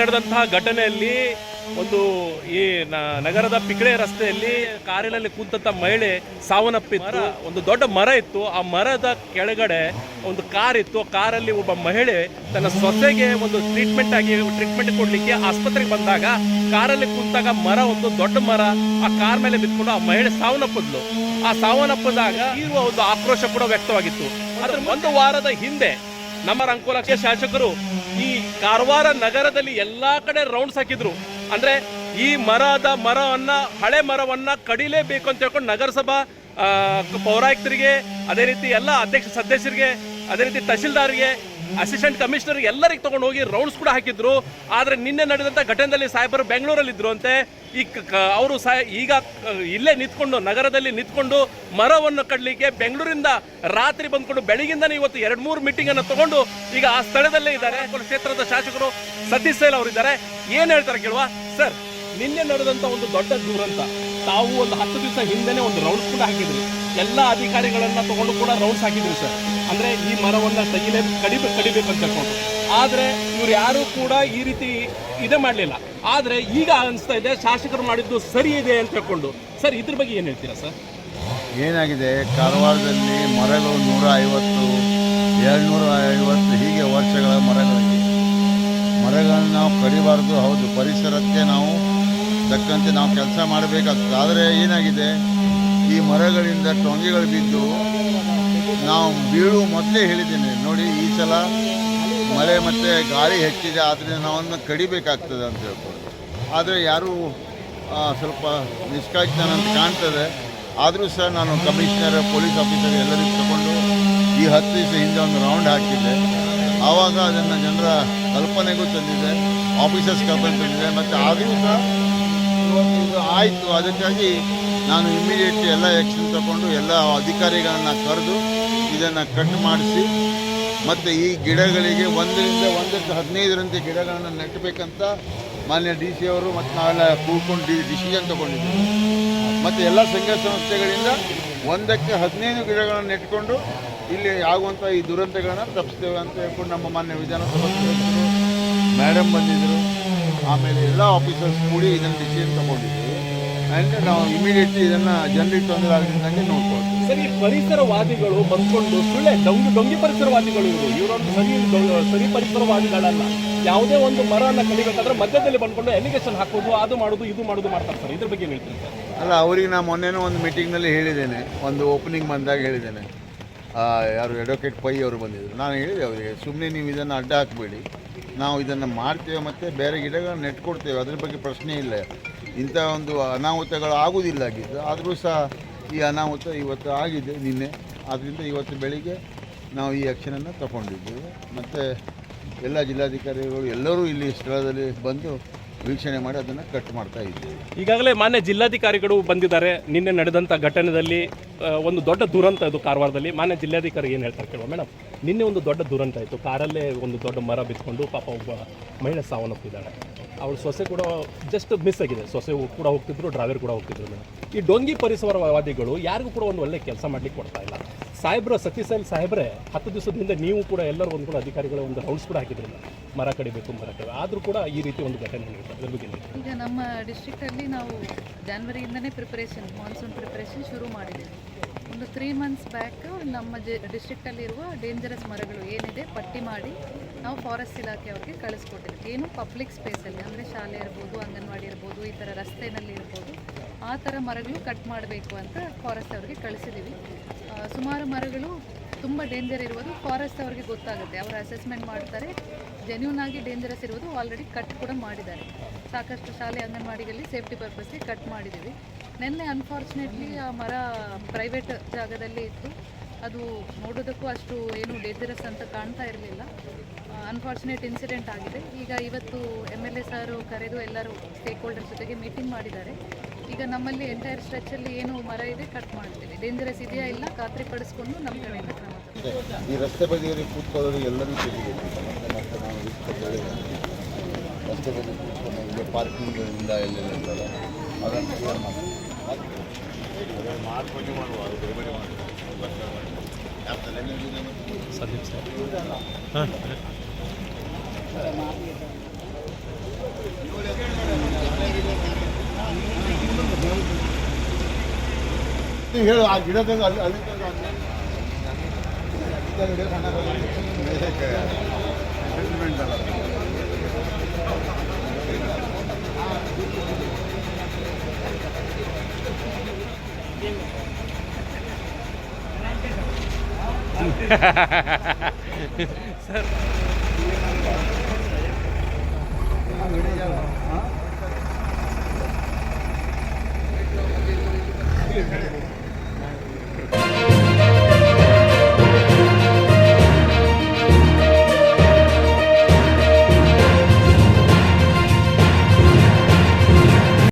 ನಡೆದಂತಹ ಘಟನೆಯಲ್ಲಿ ಒಂದು ಈ ನಗರದ ಪಿಕಳೆ ರಸ್ತೆಯಲ್ಲಿ ಕಾರಿನಲ್ಲಿ ಕೂತಂತ ಮಹಿಳೆ ಸಾವನ್ನಪ್ಪಿತ್ತು. ಒಂದು ದೊಡ್ಡ ಮರ ಇತ್ತು. ಆ ಮರದ ಕೆಳಗಡೆ ಒಂದು ಕಾರ್ ಇತ್ತು. ಕಾರಲ್ಲಿ ಒಬ್ಬ ಮಹಿಳೆ ತನ್ನ ಸೊಸೆಗೆ ಒಂದು ಟ್ರೀಟ್ಮೆಂಟ್ ಆಗಿ ಟ್ರೀಟ್ಮೆಂಟ್ ಕೊಡ್ಲಿಕ್ಕೆ ಆಸ್ಪತ್ರೆಗೆ ಬಂದಾಗ ಕಾರಲ್ಲಿ ಕೂತಾಗ ಮರ, ಒಂದು ದೊಡ್ಡ ಮರ ಆ ಕಾರ್ ಮೇಲೆ ಬಿದ್ಕೊಂಡು ಆ ಮಹಿಳೆ ಸಾವನ್ನಪ್ಪಿದ್ಲು. ಆ ಸಾವನ್ನಪ್ಪದಾಗ ಇರುವ ಒಂದು ಆಕ್ರೋಶ ಕೂಡ ವ್ಯಕ್ತವಾಗಿತ್ತು. ಆದ್ರೆ ಒಂದು ವಾರದ ಹಿಂದೆ ನಮ್ಮ ರಂಕೋಲಕ್ಷ ಶಾಸಕರು ಈ ಕಾರವಾರ ನಗರದಲ್ಲಿ ಎಲ್ಲಾ ಕಡೆ ರೌಂಡ್ಸ್ ಹಾಕಿದ್ರು. ಅಂದ್ರೆ ಈ ಮರದ ಮರವನ್ನ, ಹಳೆ ಮರವನ್ನ ಕಡಿಲೇಬೇಕು ಅಂತ ಹೇಳ್ಕೊಂಡು ನಗರಸಭಾ ಪೌರಾಯುಕ್ತರಿಗೆ, ಅದೇ ರೀತಿ ಎಲ್ಲ ಅಧ್ಯಕ್ಷ ಸದಸ್ಯರಿಗೆ, ಅದೇ ರೀತಿ ತಹಶೀಲ್ದಾರ್ಗೆ ಅಸಿಸ್ಟೆಂಟ್ ಕಮಿಷನರ್ ಎಲ್ಲರಿಗೆ ತಗೊಂಡು ಹೋಗಿ ರೌಂಡ್ಸ್ ಕೂಡ ಹಾಕಿದ್ರು. ಆದ್ರೆ ನಿನ್ನೆ ನಡೆದಂತ ಘಟನೆಯಲ್ಲಿ ಸಾಹೇಬರು ಬೆಂಗಳೂರಲ್ಲಿ ಇದ್ರು ಅಂತೆ ಈ ಅವರು ಸಹ ಈಗ ಇಲ್ಲೇ ನಿಂತ್ಕೊಂಡು, ನಗರದಲ್ಲಿ ನಿಂತ್ಕೊಂಡು ಮರವನ್ನು ಕಡ್ಲಿಕ್ಕೆ ಬೆಂಗಳೂರಿಂದ ರಾತ್ರಿ ಬಂದ್ಕೊಂಡು ಬೆಳಗಿಂದನೇ ಇವತ್ತು ಎರಡ್ ಮೂರು ಮೀಟಿಂಗ್ ಅನ್ನು ತಗೊಂಡು ಈಗ ಆ ಸ್ಥಳದಲ್ಲೇ ಇದ್ದಾರೆ. ಕ್ಷೇತ್ರದ ಶಾಸಕರು ಸತೀಶ್ ಸೇಲ್ ಅವರು ಇದ್ದಾರೆ ಏನ್ ಹೇಳ್ತಾರೆ ಕೇಳುವ? ಸರ್ ನಿನ್ನೆ ನಡೆದಂತ ಒಂದು ದೊಡ್ಡ ದುರಂತ. ತಾವು ಒಂದು ಹತ್ತು ದಿವಸ ಹಿಂದೆನೆ ಒಂದು ರೌಂಡ್ಸ್ ಕೂಡ ಹಾಕಿದ್ರಿ. ಎಲ್ಲ ಅಧಿಕಾರಿಗಳನ್ನ ತಗೊಂಡು ಕೂಡ ರೌಂಡ್ಸ್ ಹಾಕಿದ್ರಿ ಸರ್ ಅಂದ್ರೆ ಈ ಮರವನ್ನ ತೆಗಿಲೇ ಕಡಿಬೆ ಕಡಿಬೇಕಂತ ಹೇಳ್ಕೊಂಡು. ಆದ್ರೆ ಇವ್ರು ಯಾರು ಕೂಡ ಈ ರೀತಿ ಇದೇ ಮಾಡಲಿಲ್ಲ. ಆದ್ರೆ ಈಗ ಅನಿಸ್ತಾ ಇದೆ, ಶಾಸಕರು ಮಾಡಿದ್ದು ಸರಿ ಇದೆ ಅಂತ ಹೇಳ್ಕೊಂಡು. ಸರ್, ಇದ್ರ ಬಗ್ಗೆ ಏನ್ ಹೇಳ್ತೀರಾ ಸರ್ ಏನಾಗಿದೆ? ಕಾರವಾರದಲ್ಲಿ ಮರಗಳು ನೂರ ಐವತ್ತು ಏಳ್ನೂರ ಐವತ್ತು ಹೀಗೆ ವರ್ಷಗಳ ಮರಗಳಿವೆ. ಮರಗಳನ್ನು ನಾವು ಕಡಿಬಾರ್ದು, ಹೌದು. ಪರಿಸರಕ್ಕೆ ನಾವು ತಕ್ಕಂತೆ ನಾವು ಕೆಲಸ ಮಾಡಬೇಕಾಗ್ತದೆ. ಆದರೆ ಏನಾಗಿದೆ? ಈ ಮರಗಳಿಂದ ಟೊಂಗಿಗಳು ಬಿದ್ದು ನಾವು ಬೀಳು ಮೊದಲೇ ಹೇಳಿದ್ದೀನಿ. ನೋಡಿ, ಈ ಸಲ ಮಳೆ ಮತ್ತು ಗಾಳಿ ಹೆಚ್ಚಿದೆ ಆದ್ದರಿಂದ ನಾವನ್ನು ಕಡಿಬೇಕಾಗ್ತದೆ ಅಂತ ಹೇಳ್ಕೊಂಡು ಆದರೆ ಯಾರೂ ಸ್ವಲ್ಪ ನಿಷ್ಕಾಳಜಿತನ ಅಂತ ಕಾಣ್ತದೆ. ಆದರೂ ಸಹ ನಾನು ಕಮಿಷನರ್, ಪೊಲೀಸ್ ಆಫೀಸರ್ ಎಲ್ಲರಿಗೂ ತಗೊಂಡು ಈ ಹತ್ತು ದಿವಸ ಹಿಂದೆ ಒಂದು ರೌಂಡ್ ಹಾಕಿದ್ದೆ. ಆವಾಗ ಅದನ್ನು ಜನರ ಕಲ್ಪನೆಗೂ ತಂದಿದೆ, ಆಫೀಸರ್ಸ್ ಕಲ್ಪನೆ ತಂದಿದೆ. ಮತ್ತು ಆದರೂ ಸಹ ಇದು ಆಯಿತು. ಅದಕ್ಕಾಗಿ ನಾನು ಇಮಿಡಿಯೇಟ್ಲಿ ಎಲ್ಲ ಆ್ಯಕ್ಷನ್ ತಗೊಂಡು ಎಲ್ಲ ಅಧಿಕಾರಿಗಳನ್ನು ಕರೆದು ಇದನ್ನು ಕಟ್ ಮಾಡಿಸಿ, ಮತ್ತು ಈ ಗಿಡಗಳಿಗೆ ಒಂದರಿಂದ ಒಂದಕ್ಕೆ ಹದಿನೈದರಂತೆ ಗಿಡಗಳನ್ನು ನೆಟ್ಟಬೇಕಂತ ಮಾನ್ಯ ಡಿ ಸಿ ಅವರು ಮತ್ತು ನಾವೆಲ್ಲ ಕೂತ್ಕೊಂಡು ಡಿಸಿಷನ್ ತಗೊಂಡಿದ್ದೀವಿ. ಮತ್ತು ಎಲ್ಲ ಸಂಘ ಸಂಸ್ಥೆಗಳಿಂದ ಒಂದಕ್ಕೆ ಹದಿನೈದು ಗಿಡಗಳನ್ನು ನೆಟ್ಕೊಂಡು ಇಲ್ಲಿ ಆಗುವಂಥ ಈ ದುರಂತಗಳನ್ನು ತಪ್ಪಿಸ್ತೇವೆ ಅಂತ ಹೇಳ್ಕೊಂಡು ನಮ್ಮ ಮಾನ್ಯ ವಿಧಾನಸಭಾ ಮೇಡಮ್ ಬಂದಿದ್ದರು ಆಮೇಲೆ ಎಲ್ಲ ಆಫೀಸರ್ಸ್ ಕೂಡಿ ಇದನ್ನು ಡಿಸಿಷನ್ ತಗೊಂಡಿದ್ದೀವಿ ಆ್ಯಂಡ್ ನಾವು ಇಮಿಡಿಯೇಟ್ಲಿ ಇದನ್ನು ಜನರಿಗೆ ತೊಂದರೆ ಆಗದಂಗೆ ನೋಡ್ಕೊಳ್ತೀವಿ. ಸರಿ ಪರಿಸರವಾದಿಗಳು ಬಂದ್ಕೊಂಡು ಸುಳ್ಳೆ ಡೊಂಗಿ ಡೊಂಗಿ ಪರಿಸರವಾದಿಗಳು ಇವರು. ಇವರೊಂದು ಸರಿ ಸರಿ ಪರಿಸರವಾದಿಗಳಲ್ಲ. ಯಾವುದೇ ಒಂದು ಮರವನ್ನು ಕಡಿಬೇಕಾದ್ರೆ ಮಧ್ಯದಲ್ಲಿ ಬಂದ್ಕೊಂಡು ಎಲಿಗೇಷನ್ ಹಾಕೋದು ಅದು ಮಾಡೋದು ಇದು ಮಾಡೋದು ಮಾಡ್ತಾರೆ ಸರ್. ಇದ್ರ ಬಗ್ಗೆ ಹೇಳ್ತೀನಿ ಸರ್? ಅಲ್ಲ ಅವರಿಗೆ ನಾನು ಮೊನ್ನೆನೂ ಒಂದು ಮೀಟಿಂಗ್ನಲ್ಲಿ ಹೇಳಿದ್ದೇನೆ. ಒಂದು ಓಪನಿಂಗ್ ಬಂದಾಗ ಹೇಳಿದ್ದೇನೆ. ಯಾರು ಅಡ್ವೊಕೇಟ್ ಪೈ ಅವರು ಬಂದಿದ್ದರು ನಾನು ಹೇಳಿದೆ ಅವರಿಗೆ ಸುಮ್ಮನೆ ನೀವು ಇದನ್ನು ಅಡ್ಡ ಹಾಕಬೇಡಿ. ನಾವು ಇದನ್ನು ಮಾಡ್ತೇವೆ ಮತ್ತು ಬೇರೆ ಗಿಡಗಳನ್ನು ನೆಟ್ಕೊಡ್ತೇವೆ. ಅದ್ರ ಬಗ್ಗೆ ಪ್ರಶ್ನೆ ಇಲ್ಲ. ಇಂಥ ಒಂದು ಅನಾಹುತಗಳು ಆಗುವುದಿಲ್ಲ ಆಗಿದ್ದು ಆದರೂ ಸಹ ಈ ಅನಾಹುತ ಇವತ್ತು ಆಗಿದೆ ನಿನ್ನೆ. ಆದ್ದರಿಂದ ಇವತ್ತು ಬೆಳಿಗ್ಗೆ ನಾವು ಈ ಆ್ಯಕ್ಷನನ್ನು ತಗೊಂಡಿದ್ದೇವೆ. ಮತ್ತು ಎಲ್ಲ ಜಿಲ್ಲಾಧಿಕಾರಿಗಳು ಎಲ್ಲರೂ ಇಲ್ಲಿ ಸ್ಥಳದಲ್ಲಿ ಬಂದು ವೀಕ್ಷಣೆ ಮಾಡಿ ಅದನ್ನು ಕಟ್ ಮಾಡ್ತಾ ಇದ್ದೇವೆ. ಈಗಾಗಲೇ ಮಾನ್ಯ ಜಿಲ್ಲಾಧಿಕಾರಿಗಳು ಬಂದಿದ್ದಾರೆ. ನಿನ್ನೆ ನಡೆದಂಥ ಘಟನೆಯಲ್ಲಿ ಒಂದು ದೊಡ್ಡ ದುರಂತ ಇದು ಕಾರವಾರದಲ್ಲಿ. ಮಾನ್ಯ ಜಿಲ್ಲಾಧಿಕಾರಿ ಏನು ಹೇಳ್ತಾರೆ ಕೇಳುವ? ಮೇಡಮ್ ನಿನ್ನೆ ಒಂದು ದೊಡ್ಡ ದುರಂತ ಇತ್ತು ಕಾರಲ್ಲೇ ಒಂದು ದೊಡ್ಡ ಮರ ಬಿತ್ಕೊಂಡು ಪಾಪ ಒಬ್ಬ ಮಹಿಳೆ ಸಾವನ್ನಪ್ಪಿದ್ದಾಳೆ. ಅವಳು ಸೊಸೆ ಕೂಡ ಜಸ್ಟ್ ಮಿಸ್ ಆಗಿದೆ. ಸೊಸೆ ಕೂಡ ಹೋಗ್ತಿದ್ರು ಡ್ರೈವರ್ ಕೂಡ ಹೋಗ್ತಿದ್ರು ಮೇಡಮ್ ಈ ಡೊಂಗಿ ಪರಿಸರವಾದಿಗಳು ಯಾರಿಗೂ ಕೂಡ ಒಂದು ಒಳ್ಳೆ ಕೆಲಸ ಮಾಡ್ಲಿಕ್ಕೆ ಕೊಡ್ತಾ ಇಲ್ಲ. ಸಾಹೇಬ್ರ ಸತೀಶ್ ಸಾಹೇಬ್ರೆ, ಹತ್ತು ದಿವಸದಿಂದ ನೀವು ಕೂಡ ಎಲ್ಲರೂ ಒಂದು ಕೂಡ ಅಧಿಕಾರಿಗಳ ಒಂದು ರೌಂಡ್ಸ್ ಕೂಡ ಹಾಕಿದ್ರಲ್ಲ, ಮರ ಕಡಿಬೇಕು, ಮರ ಕಡಿ ಆದರೂ ಕೂಡ ಈ ರೀತಿ ಒಂದು ಘಟನೆ ನಡೆಯುತ್ತೆ, ಅದ್ರ ಬಗ್ಗೆ ಈಗ ನಮ್ಮ ಡಿಸ್ಟ್ರಿಕ್ಟಲ್ಲಿ ನಾವು ಜಾನ್ವರಿಯಿಂದನೇ ಪ್ರಿಪರೇಷನ್ ಮಾನ್ಸೂನ್ ಪ್ರಿಪರೇಷನ್ ಶುರು ಮಾಡಿದ್ದೇವೆ. ಒಂದು ತ್ರೀ ಮಂತ್ಸ್ ಬ್ಯಾಕ್ ನಮ್ಮ ಜೆ ಡಿಸ್ಟ್ರಿಕ್ಟಲ್ಲಿರುವ ಡೇಂಜರಸ್ ಮರಗಳು ಏನಿದೆ, ಪಟ್ಟಿ ಮಾಡಿ ನಾವು ಫಾರೆಸ್ಟ್ ಇಲಾಖೆಯವ್ರಿಗೆ ಕಳಿಸ್ಕೊಟ್ಟಿದ್ವಿ. ಏನು ಪಬ್ಲಿಕ್ ಸ್ಪೇಸಲ್ಲಿ ಅಂದರೆ ಶಾಲೆ ಇರ್ಬೋದು, ಅಂಗನವಾಡಿ ಇರ್ಬೋದು, ಈ ಥರ ರಸ್ತೆಯಲ್ಲಿ ಇರ್ಬೋದು, ಆ ಥರ ಮರಗಳು ಕಟ್ ಮಾಡಬೇಕು ಅಂತ ಫಾರೆಸ್ಟ್ ಅವ್ರಿಗೆ ಕಳಿಸಿದ್ದೀವಿ ಸುಮಾರು ಮರಗಳು ತುಂಬ ಡೇಂಜರ್ ಇರುವುದು. ಫಾರೆಸ್ಟ್ ಅವರಿಗೆ ಗೊತ್ತಾಗುತ್ತೆ. ಅವರು ಅಸೆಸ್ಮೆಂಟ್ ಮಾಡ್ತಾರೆ. ಜೆನ್ಯೂನ್ ಆಗಿ ಡೇಂಜರಸ್ ಇರುವುದು. ಆಲ್ರೆಡಿ ಕಟ್ ಕೂಡ ಮಾಡಿದ್ದಾರೆ. ಸಾಕಷ್ಟು ಶಾಲೆ ಅಂಗನವಾಡಿಗಳಲ್ಲಿ ಸೇಫ್ಟಿ ಪರ್ಪಸ್ಗೆ ಕಟ್ ಮಾಡಿದ್ದೀವಿ. ನಿನ್ನೆ ಅನ್ಫಾರ್ಚುನೇಟ್ಲಿ ಆ ಮರ ಪ್ರೈವೇಟ್ ಜಾಗದಲ್ಲಿ ಇತ್ತು. ಅದು ನೋಡೋದಕ್ಕೂ ಅಷ್ಟು ಏನು ಡೇಂಜರಸ್ ಅಂತ ಕಾಣ್ತಾ ಇರಲಿಲ್ಲ. ಅನ್ಫಾರ್ಚುನೇಟ್ ಇನ್ಸಿಡೆಂಟ್ ಆಗಿದೆ. ಈಗ ಇವತ್ತು ಎಂ ಎಲ್ ಎ ಸಾರು, ಕರೆದು ಎಲ್ಲರೂ ಸ್ಟೇಕ್ ಹೋಲ್ಡರ್ ಜೊತೆಗೆ ಮೀಟಿಂಗ್ ಮಾಡಿದ್ದಾರೆ. ಈಗ ನಮ್ಮಲ್ಲಿ ಎಂಟೈರ್ ಸ್ಟ್ರೆಚಲ್ಲಿ ಏನು ಮರ ಇದೆ ಕಟ್ ಮಾಡ್ತೀವಿ. ಡೇಂಜರಸ್ ಇದೆಯಾ ಇಲ್ಲ ಖಾತ್ರಿ ಪಡಿಸ್ಕೊಂಡು ನಮ್ಮ ಕಡೆಯಿಂದ ಕ್ರಮ ಈ ರಸ್ತೆ ಬದಿಯಲ್ಲಿ ಕೂತ್ಕೊಳ್ಳೋದು ಎಲ್ಲರೂ ಪಾರ್ಕಿಂಗ್ ರಸ್ತೆ ಎಲ್ಲೆಲ್ಲ ಇರ್ತದೆ ಅದನ್ನು ಕ್ಲಿಯರ್ ಮಾಡಿ ಸಂದೀಪ್ ಸರ್ ಹಾಂ ಹೇಳು ಆ ಗಿಡ ತೆಗೆದು ಅಲ್ಲಿ ಅಲ್ಲಿ ಸಣ್ಣ सर